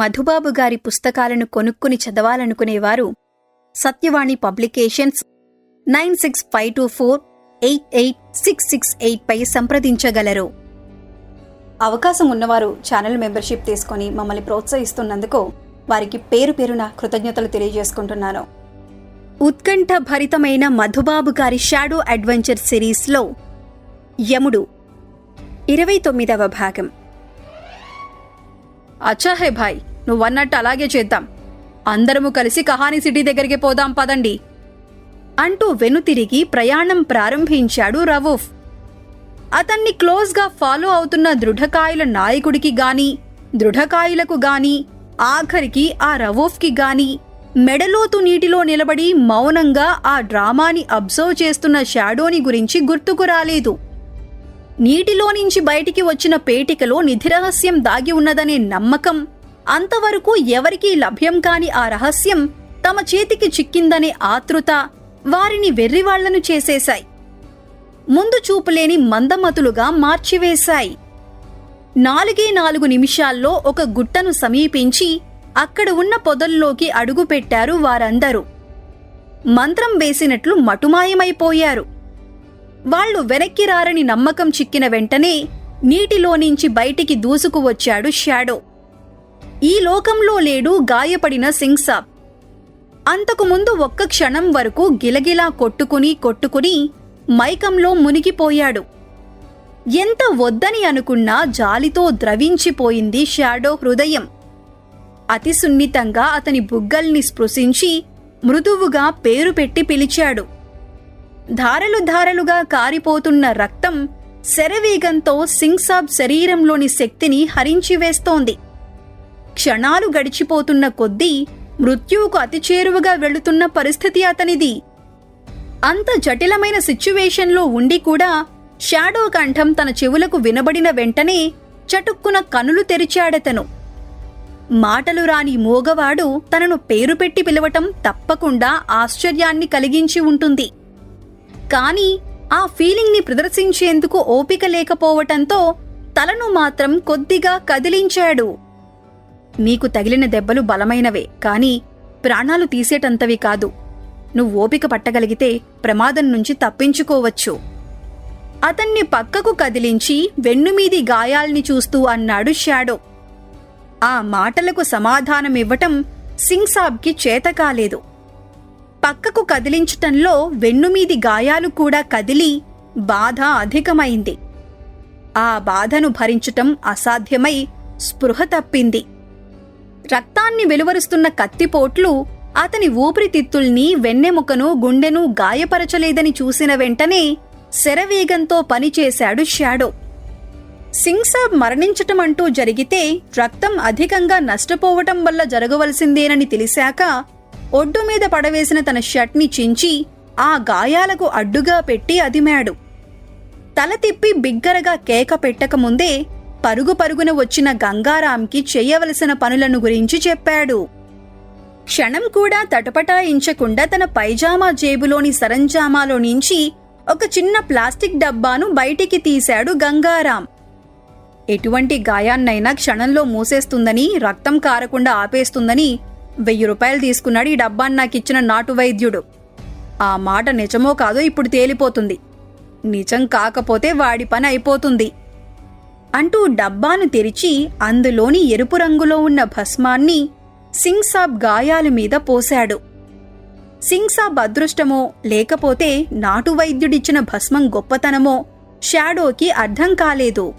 మధుబాబు గారి పుస్తకాలను కొనుక్కుని చదవాలనుకునేవారు. Satyavani publications nine six five two four eight eight six six eight పై సంప్రదించగలరు. అవకాశం ఉన్నవారు ఛానల్ మెంబర్షిప్ తీసుకొని మమ్మల్ని ప్రోత్సహిస్తున్నందుకు వారికి పేరు పేరున కృతజ్ఞతలు తెలియజేసుకుంటున్నాను. ఉత్కంఠ భరితమైన మధుబాబు గారి షాడో అడ్వెంచర్ సిరీస్లో యముడు ఇరవై తొమ్మిదవ భాగం. అచ్చా హే భాయ్! నువ్వన్నట్టు అలాగే చేద్దాం. అందరము కలిసి కహాని సిటీ దగ్గరికి పోదాం పదండి. అంటూ వెనుతిరిగి ప్రయాణం ప్రారంభించాడు రవూఫ్. అతన్ని క్లోజ్గా ఫాలో అవుతున్న దృఢకాయుల నాయకుడికి గాని దృఢకాయులకు గాని ఆఖరికి ఆ రవూఫ్కి గాని మెడలోతు నీటిలో నిలబడి మౌనంగా ఆ డ్రామాని అబ్జర్వ్ చేస్తున్న షాడోని గురించి గుర్తుకు రాలేదు. నీటిలో నుంచి బయటికి వచ్చిన పేటికలో నిధిరహస్యం దాగి ఉన్నదనే నమ్మకం అంతవరకు ఎవరికీ లభ్యం కాని ఆ రహస్యం తమ చేతికి చిక్కిందనే ఆతృత వారిని వెర్రివాళ్ళను చేసేశాయి. ముందు చూపులేని మందమతులుగా మార్చివేశాయి. నాలుగే నాలుగు నిమిషాల్లో ఒక గుట్టను సమీపించి అక్కడ ఉన్న పొదల్లోకి అడుగుపెట్టారు వారందరూ. మంత్రం వేసినట్లు మటుమాయమైపోయారు. వాళ్ళు వెనక్కి రారని నమ్మకం చిక్కిన వెంటనే నీటిలో నుంచి బయటికి దూసుకు వచ్చాడు షాడో. ఈ లోకంలో లేడు గాయపడిన సింగ్సాబ్. అంతకుముందు ఒక్క క్షణం వరకు గిలగిలా కొట్టుకుని కొట్టుకుని మైకంలో మునిగిపోయాడు. ఎంత వద్దని అనుకున్నా జాలితో ద్రవించిపోయింది షాడో హృదయం. అతి సున్నితంగా అతని బుగ్గల్ని స్పృశించి మృదువుగా పేరు పెట్టి పిలిచాడు. ధారలు ధారలుగా కారిపోతున్న రక్తం శరవేగంతో సింగ్సాబ్ శరీరంలోని శక్తిని హరించివేస్తోంది క్షణాలు గడిచిపోతున్న కొద్దీ మృత్యువుకు అతి చేరువగా వెళుతున్న పరిస్థితి అతనిది. అంత జటిలమైన సిచ్యువేషన్లో ఉండి కూడా షాడో కంఠం తన చెవులకు వినబడిన వెంటనే చటుక్కున కనులు తెరిచాడతను. మాటలు రాని మోగవాడు తనను పేరు పెట్టి పిలవటం తప్పకుండా ఆశ్చర్యాన్ని కలిగించి ఉంటుంది. కాని ఆ ఫీలింగ్ని ప్రదర్శించేందుకు ఓపిక లేకపోవటంతో తలను మాత్రం కొద్దిగా కదిలించాడు. నీకు తగిలిన దెబ్బలు బలమైనవే కాని ప్రాణాలు తీసేటంతవి కాదు. నువ్వు ఓపిక పట్టగలిగితే ప్రమాదం నుంచి తప్పించుకోవచ్చు. అతన్ని పక్కకు కదిలించి వెన్నుమీది గాయాల్ని చూస్తూ అన్నాడు షాడో. ఆ మాటలకు సమాధానమివ్వటం సింగ్సాబ్కి చేతకాలేదు పక్కకు కదిలించటంలో వెన్నుమీది గాయాలు కూడా కదిలి బాధ అధికమైంది. ఆ బాధను భరించటం అసాధ్యమై స్పృహ తప్పింది. రక్తాన్ని వెలువరుస్తున్న కత్తిపోట్లు అతని ఊపిరితిత్తుల్ని వెన్నెముకను గుండెను గాయపరచలేదని చూసిన వెంటనే శరవేగంతో పనిచేశాడు షాడో. సింగ్సాబ్ మరణించటం అంటూ జరిగితే రక్తం అధికంగా నష్టపోవటం వల్ల జరగవలసిందేనని తెలిసాక ఒడ్డు మీద పడవేసిన తన షర్ట్ని చించి ఆ గాయాలకు అడ్డుగా పెట్టి అదిమాడు. తల తిప్పి బిగ్గరగా కేక పెట్టకముందే పరుగు పరుగున వచ్చిన గంగారాంకి చేయవలసిన పనులను గురించి చెప్పాడు. క్షణం కూడా తటపటాయించకుండా తన పైజామా జేబులోని సరంజామాలో నుంచి ఒక చిన్న ప్లాస్టిక్ డబ్బాను బయటికి తీశాడు గంగారాం ఎటువంటి గాయాన్నైనా క్షణంలో మూసేస్తుందని రక్తం కారకుండా ఆపేస్తుందని వెయ్యి రూపాయలు తీసుకున్నాడు ఈ డబ్బా నాకు ఇచ్చిన నాటు వైద్యుడు. ఆ మాట నిజమో కాదో ఇప్పుడు తేలిపోతుంది. నిజం కాకపోతే వాడి పని అయిపోతుంది. అంటూ డబ్బాను తెరిచి అందులోని ఎరుపు రంగులో ఉన్న భస్మాన్ని సింగ్సాబ్ గాయాల మీద పోశాడు. సింగ్సాబ్ అదృష్టమో లేకపోతే నాటు వైద్యుడిచ్చిన భస్మం గొప్పతనమో షాడోకి అర్థం కాలేదు.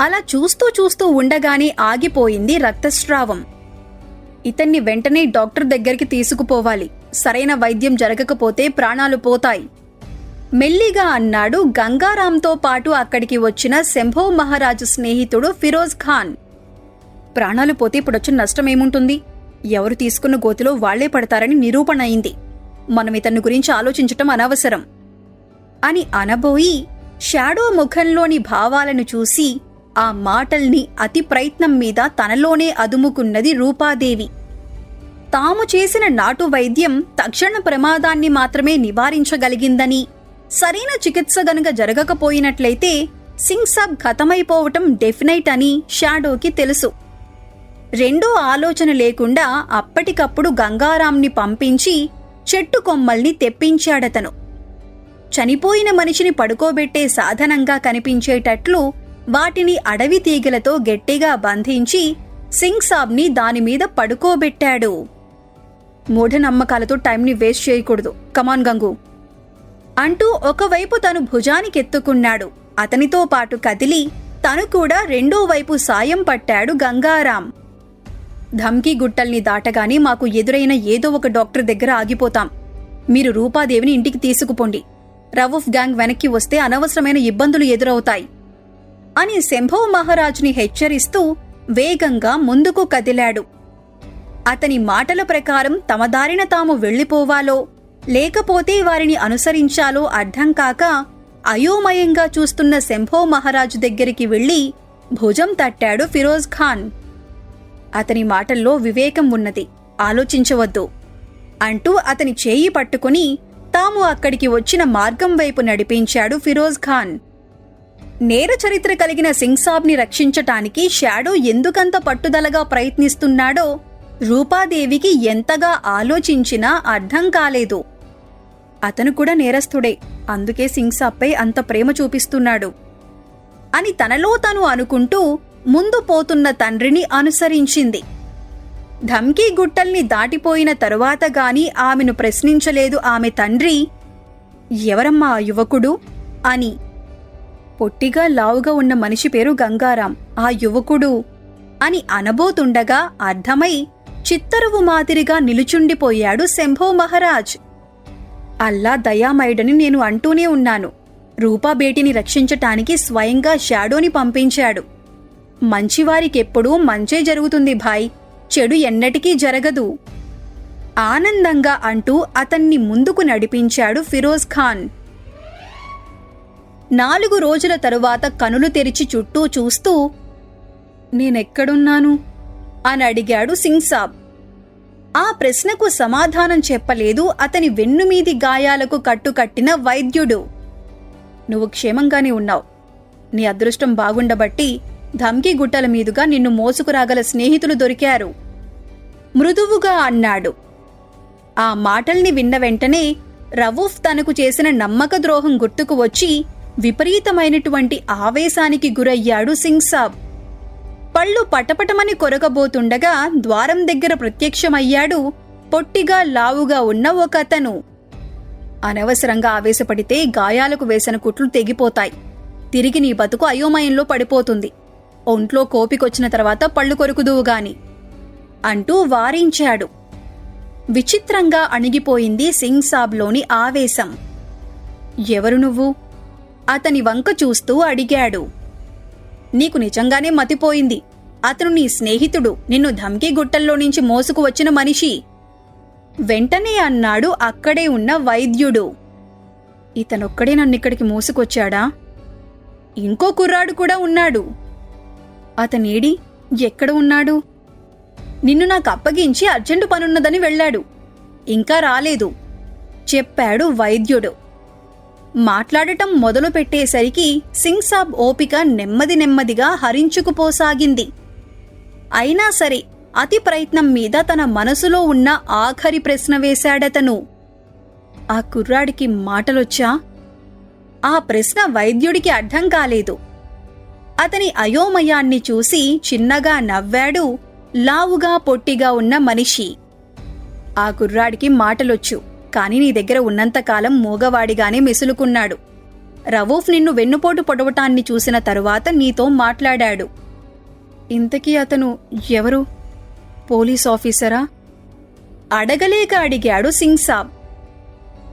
అలా చూస్తూ చూస్తూ ఉండగానే ఆగిపోయింది రక్తస్రావం. ఇతన్ని వెంటనే డాక్టర్ దగ్గరికి తీసుకుపోవాలి. సరైన వైద్యం జరగకపోతే ప్రాణాలు పోతాయి. మెల్లిగా అన్నాడు. గంగారాంతో పాటు అక్కడికి వచ్చిన శంభో మహారాజు స్నేహితుడు ఫిరోజ్ ఖాన్. ప్రాణాలు పోతే ఇప్పుడొచ్చిన నష్టమేముంటుంది ఎవరు తీసుకున్న గోతిలో వాళ్ళే పడతారని నిరూపణ అయింది. మనం ఇతన్ని గురించి ఆలోచించటం అనవసరం. అని అనబోయి షాడో ముఖంలోని భావాలను చూసి ఆ మాటల్ని అతి ప్రయత్నం మీద తనలోనే అదుముకున్నది రూపాదేవి. తాము చేసిన నాటు వైద్యం తక్షణ ప్రమాదాన్ని మాత్రమే నివారించగలిగిందని సరైన చికిత్స గనుక జరగకపోయినట్లయితే సింగ్ సబ్ ఖతమైపోవటం డెఫినైట్ అని షాడోకి తెలుసు. రెండో ఆలోచన లేకుండా అప్పటికప్పుడు గంగారాంని పంపించి చెట్టు కొమ్మల్ని తెప్పించాడతను. చనిపోయిన మనిషిని పడుకోబెట్టే సాధనంగా కనిపించేటట్లు వాటిని అడవి తీగలతో గట్టిగా బంధించి సింగ్ సాబ్ని దానిమీద పడుకోబెట్టాడు. మూఢనమ్మకాలతో టైంని వేస్ట్ చేయకూడదు. Come on Gangu. అంటూ ఒకవైపు తను భుజానికెత్తుకున్నాడు. అతనితో పాటు కదిలి తను కూడా రెండో వైపు సాయం పట్టాడు గంగారాం. ధమ్కీ గుట్టల్ని దాటగానే మాకు ఎదురైన ఏదో ఒక డాక్టర్ దగ్గర ఆగిపోతాం. మీరు రూపాదేవిని ఇంటికి తీసుకుపోండి. రవూఫ్ గ్యాంగ్ వెనక్కి వస్తే అనవసరమైన ఇబ్బందులు ఎదురవుతాయి. అని శంభవ్ మహారాజుని హెచ్చరిస్తూ వేగంగా ముందుకు కదిలాడు. అతని మాటల ప్రకారం తమ దారిన తాము వెళ్ళిపోవాలో లేకపోతే వారిని అనుసరించాలో అర్థం కాక అయోమయంగా చూస్తున్న శంభో మహారాజు దగ్గరికి వెళ్ళి భుజం తట్టాడు ఫిరోజ్ ఖాన్. అతని మాటల్లో వివేకం ఉన్నది. ఆలోచించవద్దు అంటూ అతని చేయి పట్టుకుని తాము అక్కడికి వచ్చిన మార్గం వైపు నడిపించాడు ఫిరోజ్ ఖాన్. నేర చరిత్ర కలిగిన సింగ్ సాబ్ని రక్షించటానికి షాడో ఎందుకంత పట్టుదలగా ప్రయత్నిస్తున్నాడో రూపాదేవికి ఎంతగా ఆలోచించినా అర్థం కాలేదు. అతను కూడా నేరస్తుడే. అందుకే సింగ్సాప్పై అంత ప్రేమ చూపిస్తున్నాడు. అని తనలో తను అనుకుంటూ ముందు పోతున్న తండ్రిని అనుసరించింది. ధమ్కీ గుట్టల్ని దాటిపోయిన తరువాత గాని ఆమెను ప్రశ్నించలేదు ఆమె తండ్రి ఎవరమ్మా యువకుడు? అని. పొట్టిగా లావుగా ఉన్న మనిషి పేరు గంగారాం. ఆ యువకుడు? అని అనబోతుండగా అర్థమై చిత్తరువు మాదిరిగా నిలుచుండిపోయాడు శంభో మహారాజ్. అల్లా దయామయుడని నేను అంటూనే ఉన్నాను. రూపా బేటిని రక్షించటానికి స్వయంగా షాడోని పంపించాడు. మంచివారికెప్పుడూ మంచే జరుగుతుంది భాయ్. చెడు ఎన్నటికీ జరగదు. ఆనందంగా అంటూ అతన్ని ముందుకు నడిపించాడు ఫిరోజ్ ఖాన్. నాలుగు రోజుల తరువాత కనులు తెరిచి చుట్టూ చూస్తూ నేనెక్కడున్నాను? అని అడిగాడు సింగ్ సాబ్. ఆ ప్రశ్నకు సమాధానం చెప్పలేదు అతని వెన్నుమీది గాయాలకు కట్టుకట్టిన వైద్యుడు. నువ్వు క్షేమంగానే ఉన్నావు. నీ అదృష్టం బాగుండబట్టి ధమ్కి గుట్టల మీదుగా నిన్ను మోసుకురాగల స్నేహితులు దొరికారు. మృదువుగా అన్నాడు. ఆ మాటల్ని విన్న వెంటనే రవూఫ్ తనకు చేసిన నమ్మక ద్రోహం గుర్తుకు వచ్చి విపరీతమైనటువంటి ఆవేశానికి గురయ్యాడు సింగ్ సాబ్. పళ్ళు పటపటమని కొరకబోతుండగా ద్వారం దగ్గర ప్రత్యక్షమయ్యాడు పొట్టిగా లావుగా ఉన్న ఒక అతను అనవసరంగా ఆవేశపడితే గాయాలకు వేసిన కుట్లు తెగిపోతాయి. తిరిగి నీ బతుకు అయోమయంలో పడిపోతుంది. ఒంట్లో కోపికొచ్చిన తర్వాత పళ్ళు కొరుకుదువు గాని అంటూ వారించాడు. విచిత్రంగా అణిగిపోయింది సింగ్ సాబ్లోని ఆవేశం. ఎవరు నువ్వు? అతని వంక చూస్తూ అడిగాడు. నీకు నిజంగానే మతిపోయింది. అతను నీ స్నేహితుడు. నిన్ను ధమ్కీ గుట్టల్లో నుంచి మోసుకు వచ్చిన మనిషి. వెంటనే అన్నాడు అక్కడే ఉన్న వైద్యుడు. ఇతనొక్కడే నన్నిక్కడికి మోసుకొచ్చాడా? ఇంకో కుర్రాడు కూడా ఉన్నాడు. అతనేడి ఎక్కడ ఉన్నాడు? నిన్ను నాకు అప్పగించి అర్జెంటు పనున్నదని వెళ్ళాడు. ఇంకా రాలేదు. చెప్పాడు వైద్యుడు. మాట్లాడటం మొదలు పెట్టేసరికి సింగ్ సాబ్ ఓపిక నెమ్మది నెమ్మదిగా హరించుకుపోసాగింది. అయినా సరే అతి ప్రయత్నం మీద తన మనసులో ఉన్న ఆఖరి ప్రశ్న వేశాడతను. ఆ కుర్రాడికి మాటలొచ్చా? ఆ ప్రశ్న వైద్యుడికి అర్థం కాలేదు. అతని అయోమయాన్ని చూసి చిన్నగా నవ్వాడు లావుగా పొట్టిగా ఉన్న మనిషి. ఆ కుర్రాడికి మాటలొచ్చు. కాని నీ దగ్గర ఉన్నంతకాలం మూగవాడిగానే మెసులుకున్నాడు. రవూఫ్ నిన్ను వెన్నుపోటు పొడవటాన్ని చూసిన తరువాత నీతో మాట్లాడాడు. ఇంతకీ అతను ఎవరు? పోలీస్ ఆఫీసరా? అడగలేక అడిగాడు సింగ్ సాబ్.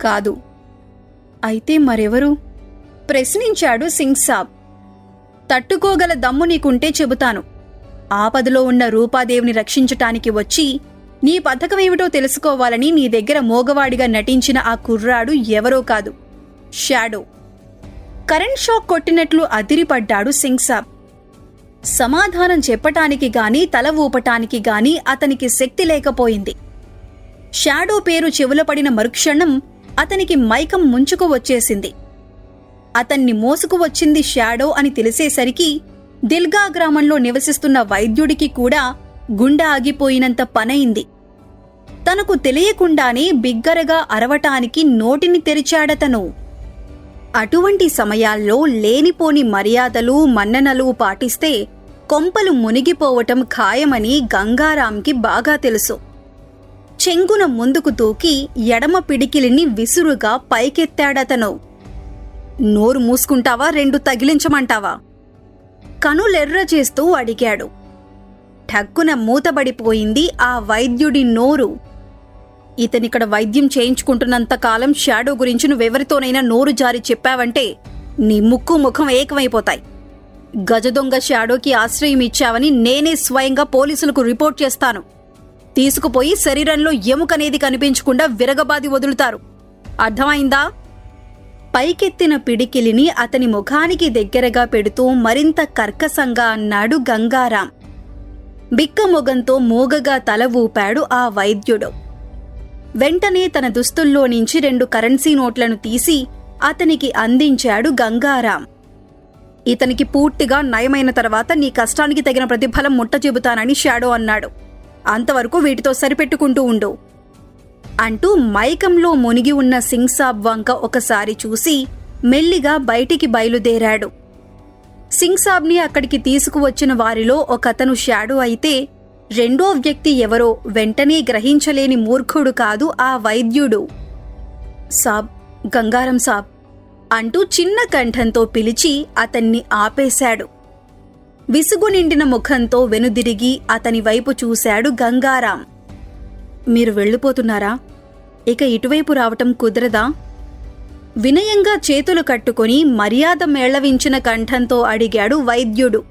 కాదు. అయితే మరెవరు? ప్రశ్నించాడు సింగ్ సాబ్. తట్టుకోగల దమ్ము నీకుంటే చెబుతాను. ఆపదలో ఉన్న రూపాదేవిని రక్షించటానికి వచ్చి నీ పథకమేమిటో తెలుసుకోవాలని నీ దగ్గర మోగవాడిగా నటించిన ఆ కుర్రాడు ఎవరో కాదు. షాడో. కరెంట్ షాక్ కొట్టినట్లు అదిరిపడ్డాడు సింగ్ సాబ్. సమాధానం చెప్పటానికి గాని తల ఊపటానికి గాని అతనికి శక్తి లేకపోయింది. షాడో పేరు చెవులపడిన మరుక్షణం అతనికి మైకం ముంచుకు వచ్చేసింది. అతన్ని మోసుకు వచ్చింది షాడో అని తెలిసేసరికి దిల్గా గ్రామంలో నివసిస్తున్న వైద్యుడికి కూడా గుండె ఆగిపోయినంత పనైంది తనకు తెలియకుండానే బిగ్గరగా అరవటానికి నోటిని తెరిచాడతను. అటువంటి సమయాల్లో లేనిపోని మర్యాదలు మన్ననలు పాటిస్తే కొంపలు మునిగిపోవటం ఖాయమని గంగారాంకి బాగా తెలుసు. చెంగున ముందుకు దూకి ఎడమ పిడికిలిని విసురుగా పైకెత్తాడతను. నోరు మూసుకుంటావా రెండు తగిలించమంటావా? కనులెర్ర చేస్తూ అడిగాడు. ఠక్కున మూతబడిపోయింది ఆ వైద్యుడి నోరు. ఇతనిక్కడ వైద్యం చేయించుకుంటున్నంత కాలం షాడో గురించి నువ్వెవరితోనైనా నోరు జారి చెప్పావంటే నీ ముక్కు ముఖం ఏకమైపోతాయి. గజదొంగ షాడోకి ఆశ్రయం ఇచ్చావని నేనే స్వయంగా పోలీసులకు రిపోర్ట్ చేస్తాను. తీసుకుపోయి శరీరంలో ఎముకనేది కనిపించకుండా విరగబాది వదులుతారు. అర్థమైందా? పైకెత్తిన పిడికిలిని అతని ముఖానికి దగ్గరగా పెడుతూ మరింత కర్కసంగా అన్నాడు గంగారాం. బిక్కమొగంతో మూగగా తల ఊపాడు ఆ వైద్యుడు. వెంటనే తన దుస్తుల్లో నుంచి రెండు కరెన్సీ నోట్లను తీసి అతనికి అందించాడు గంగారాం. ఇతనికి పూర్తిగా నయమైన తర్వాత నీ కష్టానికి తగిన ప్రతిఫలం ముట్ట చెబుతానని షాడో అన్నాడు. అంతవరకు వీటితో సరిపెట్టుకుంటూ ఉండు. అంటూ మైకంలో మునిగి ఉన్న సింగ్ సాబ్ వంక ఒకసారి చూసి మెల్లిగా బయటికి బయలుదేరాడు. సింగ్ సాబ్ని అక్కడికి తీసుకువచ్చిన వారిలో ఒకతను షాడో అయితే రెండో వ్యక్తి ఎవరో వెంటనే గ్రహించలేని మూర్ఖుడు కాదు ఆ వైద్యుడు. సాబ్ గంగారం సాబ్ అంటూ చిన్న కంఠంతో పిలిచి అతన్ని ఆపేశాడు. విసుగు నిండిన ముఖంతో వెనుదిరిగి అతని వైపు చూశాడు గంగారాం. మీరు వెళ్ళిపోతున్నారా? ఇక ఇటువైపు రావటం కుదరదా? వినయంగా చేతులు కట్టుకొని మర్యాద మేళవించిన కంఠంతో అడిగాడు వైద్యుడు.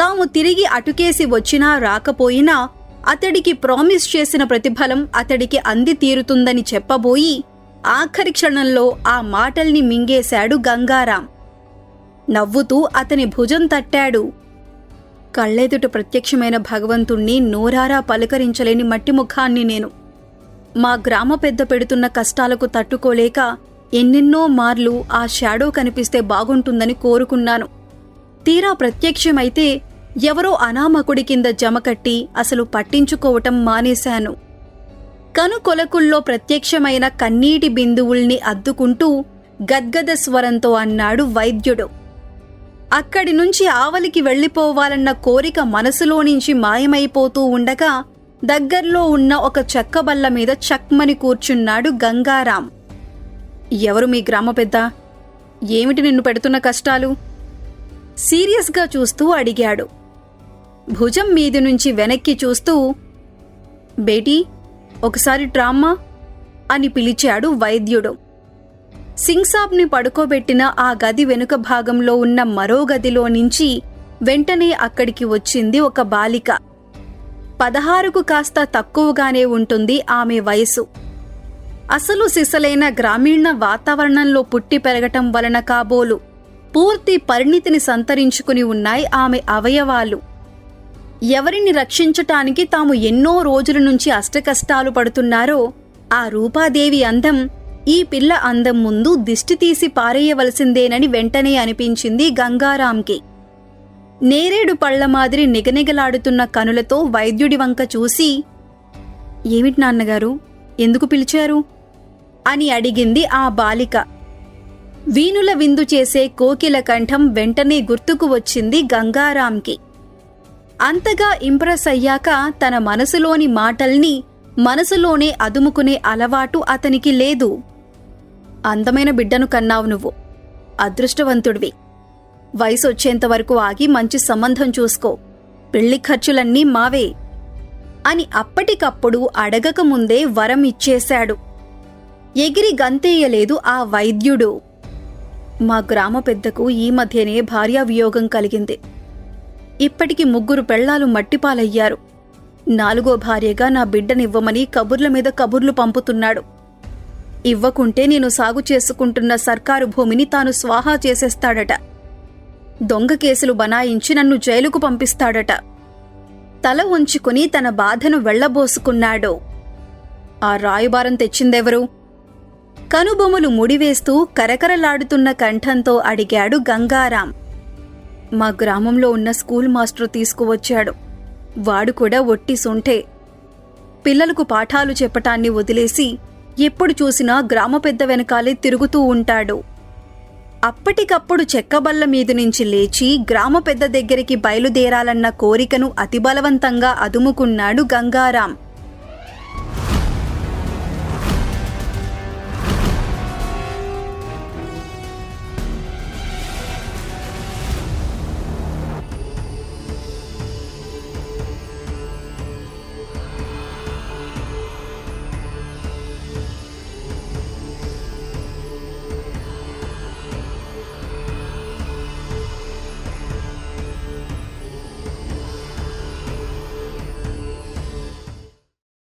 తాము తిరిగి అటుకేసి వచ్చినా రాకపోయినా అతడికి ప్రామిస్ చేసిన ప్రతిఫలం అతడికి అంది తీరుతుందని చెప్పబోయి ఆఖరి క్షణంలో ఆ మాటల్ని మింగేశాడు గంగారాం. నవ్వుతూ అతని భుజం తట్టాడు. కళ్ళెదుట ప్రత్యక్షమైన భగవంతుణ్ణి నోరారా పలకరించలేని మట్టి ముఖాన్ని నేను. మా గ్రామ పెద్ద పెడుతున్న కష్టాలకు తట్టుకోలేక ఎన్నెన్నో మార్లు ఆ షాడో కనిపిస్తే బాగుంటుందని కోరుకున్నాను. తీరా ప్రత్యక్షమైతే ఎవరో అనామకుడి కింద జమకట్టి అసలు పట్టించుకోవటం మానేశాను. కనుకొలకుల్లో ప్రత్యక్షమైన కన్నీటి బిందువుల్ని అద్దుకుంటూ గద్గద స్వరంతో అన్నాడు వైద్యుడు. అక్కడి నుంచి ఆవలికి వెళ్ళిపోవాలన్న కోరిక మనసులో నుంచి మాయమైపోతూ ఉండగా దగ్గర్లో ఉన్న ఒక చెక్కబల్ల మీద చక్మని కూర్చున్నాడు గంగారాం. ఎవరు మీ గ్రామ పెద్ద? ఏమిటి నిన్ను పెడుతున్న కష్టాలు? సీరియస్గా చూస్తూ అడిగాడు. భుజం మీది నుంచి వెనక్కి చూస్తూ బేటీ ఒకసారి ట్రామ్మా? అని పిలిచాడు వైద్యుడు. సింగ్సాబ్ని పడుకోబెట్టిన ఆ గది వెనుక భాగంలో ఉన్న మరో గదిలో నుంచి వెంటనే అక్కడికి వచ్చింది ఒక బాలిక. పదహారుకు కాస్త తక్కువగానే ఉంటుంది ఆమె వయసు అసలు సిసలైన గ్రామీణ వాతావరణంలో పుట్టి పెరగటం వలన కాబోలు. పూర్తి పరిణితిని సంతరించుకుని ఉన్నాయి ఆమె అవయవాలు. ఎవరిని రక్షించటానికి తాము ఎన్నో రోజుల నుంచి అష్టకష్టాలు పడుతున్నారో ఆ రూపాదేవి అందం ఈ పిల్ల అందం ముందు దిష్టి తీసి పారేయవలసిందేనని వెంటనే అనిపించింది గంగారాంకి నేరేడు పళ్ళ మాదిరి నిగనిగలాడుతున్న కనులతో వైద్యుడి వంక చూసి ఏమిటి నాన్నగారు? ఎందుకు పిలిచారు? అని అడిగింది ఆ బాలిక. వీణుల విందు చేసే కోకిల కంఠం వెంటనే గుర్తుకు వచ్చింది గంగారాంకి అంతగా ఇంప్రెస్ అయ్యాక తన మనసులోని మాటల్ని మనసులోనే అదుముకునే అలవాటు అతనికి లేదు. అందమైన బిడ్డను కన్నావు నువ్వు. అదృష్టవంతుడివి. వయసు వచ్చేంతవరకు ఆగి మంచి సంబంధం చూసుకో. పెళ్ళి ఖర్చులన్నీ మావే అని అప్పటికప్పుడు అడగకముందే వరం ఇచ్చేశాడు. ఎగిరి గంతేయలేదు ఆ వైద్యుడు. మా గ్రామ పెద్దకు ఈ మధ్యనే భార్యావియోగం కలిగింది. ఇప్పటికి ముగ్గురు పెళ్ళాలు మట్టిపాలయ్యారు. నాలుగో భార్యగా నా బిడ్డనివ్వమని కబుర్ల మీద కబుర్లు పంపుతున్నాడు. ఇవ్వకుంటే నేను సాగు చేసుకుంటున్న సర్కారు భూమిని తాను స్వాహా చేసేస్తాడట. దొంగ కేసులు బనాయించి నన్ను జైలుకు పంపిస్తాడట. తల ఉంచుకుని తన బాధను వెళ్ళబోసుకున్నాడు. ఆ రాయబారం తెచ్చిందెవరు? కనుబొమ్మలు ముడివేస్తూ కరకరలాడుతున్న కంఠంతో అడిగాడు గంగారాం. మా గ్రామంలో ఉన్న స్కూల్ మాస్టర్ తీసుకువచ్చాడు. వాడు కూడా ఒట్టి సొంఠే పిల్లలకు పాఠాలు చెప్పటాన్ని వదిలేసి ఎప్పుడు చూసినా గ్రామ పెద్ద వెనకాలే తిరుగుతూ ఉంటాడు. అప్పటికప్పుడు చెక్కబల్ల మీద నుంచి లేచి గ్రామ పెద్ద దగ్గరికి బయలుదేరాలన్న కోరికను అతి బలవంతంగా అదుముకున్నాడు గంగారాం.